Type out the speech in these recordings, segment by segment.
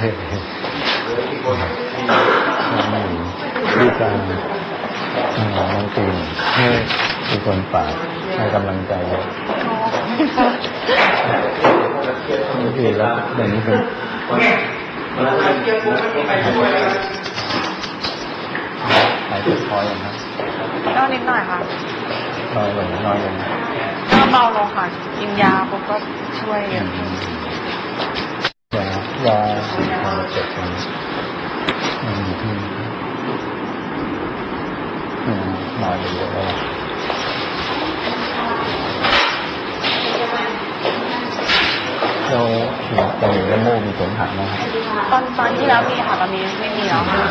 ดีการน้องตีนที่คนฝากให้กำลังใจเยอะนี่คือแล้วอย่างนี้เป็นหายใจคออย่างนั้นก็นิดหน่อยค่ะน้อยลงน้อยลงก็เบาลงค่ะกินยาปุ๊บก็ช่วยยา ยาทางเจ็บมันมันอยู่ที่อืมนอนอยู่เยอะแล้วเราเราอยู่ในโม่มีผลหักนะครับตอนตอนที่แล้วมีค่ะตอนนี้ไม่มีแล้วค่ะ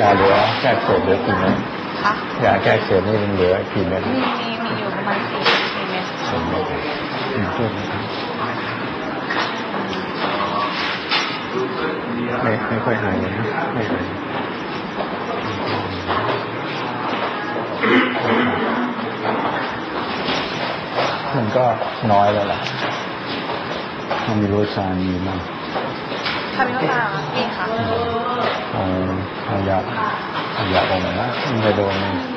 ยาเหลือแก้เสพเหลือกี่เม็ดค่ะยาแก้เสพนี่เหลือกี่เม็ดมีมีมีอยู่ประมาณสี่สี่เมตรสมมติอืม ไม่ไม่ค่อยหายเลยนะไม่หายมันก็น้อยแล้วล่ะมันมีโรชามีมากทำยังไงคะมีค่ะเอาเอายาเอายาออกมานะมันจะโดน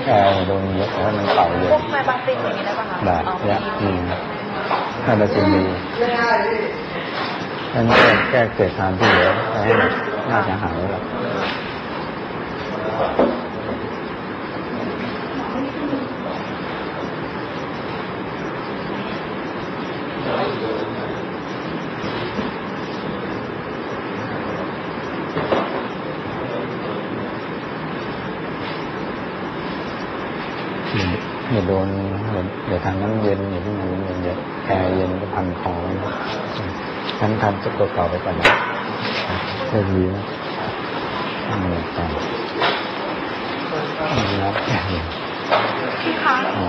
แอร์โดนเยอะเพราะว่ามันเป่าเยพอะวกแมบาตินอย่างนี้ได้ป่ะคะได้เอายามีอืมน่าจะจะมี อันนี้แก้แก้เกิดทานที่เหลือให้มันน่าจะหายแล้วอย่าโดนอย่าอย่าทางน้ำเย็นอย่าที่มันเย็นอย่าแอร์เย็นก็พันคอ ฉันทำตัวเก่าไปก่อนนะเรื่องนี้นะทำอะไรกันนี่นะพี่คะอ๋อ